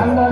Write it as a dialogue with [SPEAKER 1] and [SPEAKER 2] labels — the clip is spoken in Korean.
[SPEAKER 1] 감사합니다.